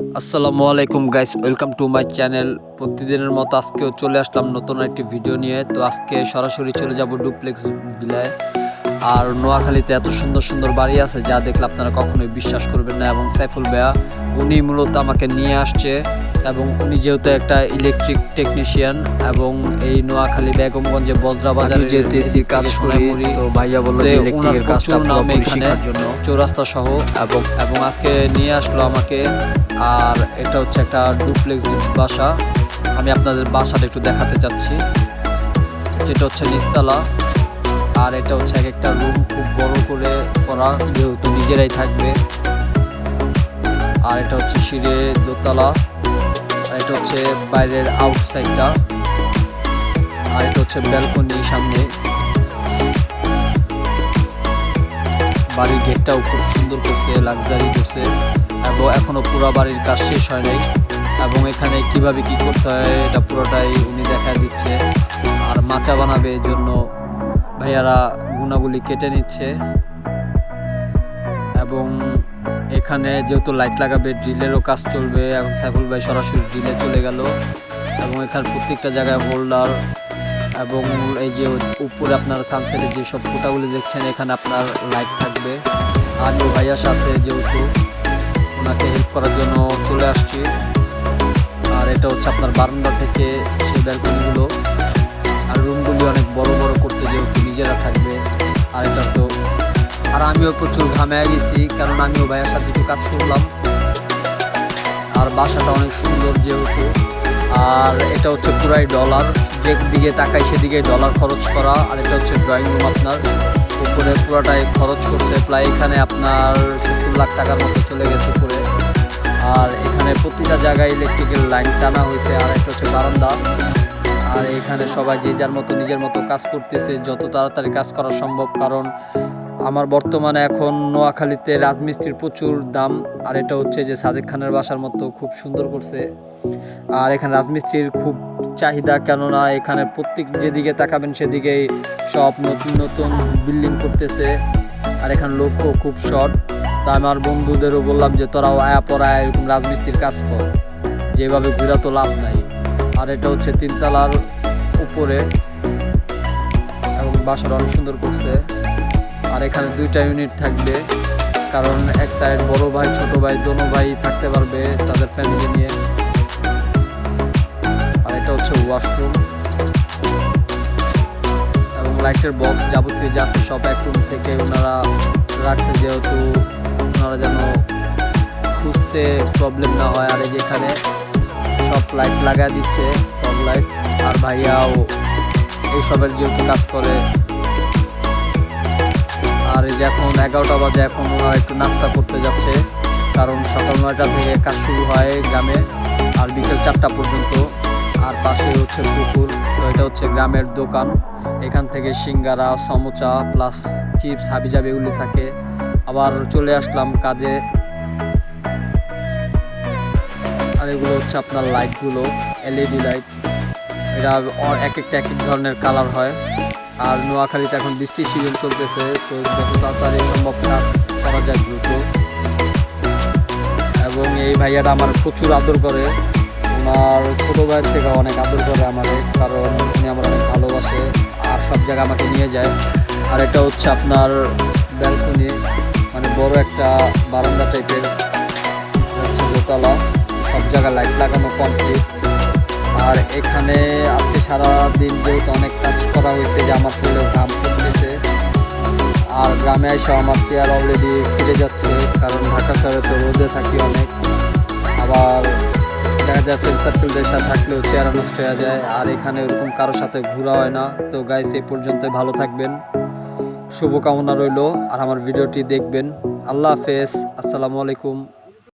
আসসালামু আলাইকুম guys welcome to my channel. প্রতিদিনের মতো আজকেও চলে আসলাম নতুন একটি ভিডিও নিয়ে। তো আজকে সরাসরি চলে যাব ডুপ্লেক্স ভিলায়। আর নোয়াখালীতে এত সুন্দর সুন্দর বাড়ি আছে যা দেখলে আপনারা কখনোই বিশ্বাস করবেন না। এবং সাইফুল বেয়া উনি মূলত আমাকে নিয়ে আসছে। এবং উনি যেহেতু একটা ইলেকট্রিক টেকনিশিয়ান এবং এই নোয়াখালী বেগমগঞ্জে বজরা বাজারে যেহেতু এসির কাজ করি তো ভাইয়া বলল ইলেকট্রিকের কাজটা নামে এখানে চৌরাস্তা সহ এবং এবং আজকে নিয়ে আসলো আমাকে আর এটা হচ্ছে একটা ডুপ্লেক্স বাসা। আমি আপনাদের বাসাটা একটু দেখাতে চাচ্ছি। যেটা হচ্ছে নিস্তালা আর এটা হচ্ছে এক একটা রুম খুব বড় করে করা, যেহেতু নিজেরাই থাকবে। আর এটা হচ্ছে সিঁড়ে দোতলা। আর এটা হচ্ছে বাইরের আউটসাইডটা আর এটা হচ্ছে ব্যালকনি সামনে। বাড়ির গেটটাও খুব সুন্দর করছে লাক্সারি করছে। এবং এখনও পুরো বাড়ির কাজ শেষ হয় নাই। এবং এখানে কীভাবে কি করতে হয়, এটা পুরোটাই উনি দেখা দিচ্ছে। আর মাচা বানাবে এর জন্য ভাইয়ারা গুণাগুলি কেটে নিচ্ছে। এবং এখানে যেহেতু লাইট লাগাবে, ড্রিলেরও কাজ চলবে। এখন সাইফুল ভাই সরাসরি ড্রিলে চলে গেল। এবং এখানে প্রত্যেকটা জায়গায় হোল্ডার এবং এই যে উপরে আপনার সানসেটের যেসব ফুটাগুলি দেখছেন, এখানে আপনার লাইট থাকবে। আর ভাইয়ার সাথে যেহেতু ওনাকে হেল্প করার জন্য চলে আসছি। আর এটা হচ্ছে আপনার বারান্দা থেকে সেই ব্যালকনিগুলো আর রুমগুলি অনেক বড় বড় করতে যেহেতু নিজেরা থাকবে। আর এটা তো আর আমিও প্রচুর ঘামে গেছি, কারণ আমিও ভাইয়ের সাথে একটু কাজ করলাম। আর বাসাটা অনেক সুন্দর যেহেতু। আর এটা হচ্ছে পুরাই ডলার। যে দিকে তাকাই সেদিকে ডলার খরচ করা। আর এটা হচ্ছে ড্রয়িং রুম আপনার। উপরে পুরোটাই খরচ করছে। প্রায় এখানে আপনার সত্তর লাখ টাকার মতো এখানে প্রতিটা জায়গায় ইলেকট্রিকের লাইন টানা হয়েছে, আর একটা হচ্ছে বারান্দা। আর এখানে সবাই যে যার মতো নিজের মতো কাজ করতেছে, যত তাড়াতাড়ি কাজ করা সম্ভব। কারণ আমার বর্তমানে এখন নোয়াখালীতে রাজমিস্ত্রির প্রচুর দাম, আর এটা হচ্ছে যে সাদেক খানের বাসার মতো খুব সুন্দর করছে। আর এখানে রাজমিস্ত্রির খুব চাহিদা, কেননা এখানে প্রত্যেক যেদিকে তাকাবেন সেদিকেই সব নতুন নতুন বিল্ডিং করতেছে। আর এখানে লোকও খুব শর্ট তা আমার বন্ধুদেরও বললাম যে তোরাও আয়া পড়া এরকম রাজমিস্ত্রির কাজ কর। যেভাবে ঘুরা তো লাভ নাই। আর এটা হচ্ছে তিনতলার উপরে এবং বাসাটা অনেক সুন্দর করছে। আর এখানে দুইটা ইউনিট থাকবে। কারণ এক সাইড বড় ভাই, ছোট ভাই, দোনো ভাই থাকতে পারবে তাদের ফ্যামিলি নিয়ে। আর এটা হচ্ছে ওয়াশরুম এবং লাইটের বক্স যাবতীয় যা আছে সব এক রুম থেকে ওনারা রাখছে যেহেতু ওনারা যেন খুঁজতে প্রবলেম না হয়। আর এই যে সব লাইট লাগা দিচ্ছে, সব লাইট আর ভাইয়াও এইসবের যেহেতু কাজ করে? আর এই যে এখন এগারোটা বাজে, এখন ওরা একটু নাস্তা করতে যাচ্ছে। কারণ সকাল নয়টা থেকে কাজ শুরু হয় গ্রামে, আর বিকেল চারটা পর্যন্ত। আর পাশে হচ্ছে পুকুর, তো এটা হচ্ছে গ্রামের দোকান। এখান থেকে সিঙ্গারা, সমোচা প্লাস চিপস হাবিজাবি এগুলি থাকে। আবার চলে আসলাম কাজে। আর এগুলো হচ্ছে আপনার লাইটগুলো এলইডি লাইট এটা এক একটা এক এক ধরনের কালার হয়। আর নোয়াখালীতে এখন বৃষ্টির সিজন চলতেছে, তো যত তাড়াতাড়ি সম্ভব কাজ করা যায় দ্রুত। এবং এই ভাইয়াটা আমার প্রচুর আদর করে। আমার ছোটো ভাইয়ের থেকে অনেক আদর করে আমাদের কারণ উনি আমার অনেক ভালোবাসে আর সব জায়গায় আমাকে নিয়ে যায়। আর এটা হচ্ছে আপনার ব্যালকনি একটা বারান্দা টাইপের দোতলা, সব জায়গায় লাইট লাগানো কমপ্লিট আর এখানে আজকে সারাদিন যেহেতু অনেক কাজ করা হয়েছে যে আমার শরীরে ঘাম পড়তেছে আর গ্রামে এসে আমার চেয়ার অলরেডি ফিরে যাচ্ছে, কারণ ঢাকা শহরে তো রোদে থাকি অনেক। আবার দেখা যাচ্ছে সার্কেল দেশা থাকলেও চেয়ার নষ্ট হয়ে যায়, আর এখানে ওরকম কারোর সাথে ঘোরা হয় না। তো গাইস এই পর্যন্ত ভালো থাকবেন। শুভকামনা রইল আর আমার ভিডিওটি দেখবেন। আল্লাহ হাফেজ। আসসালামু আলাইকুম।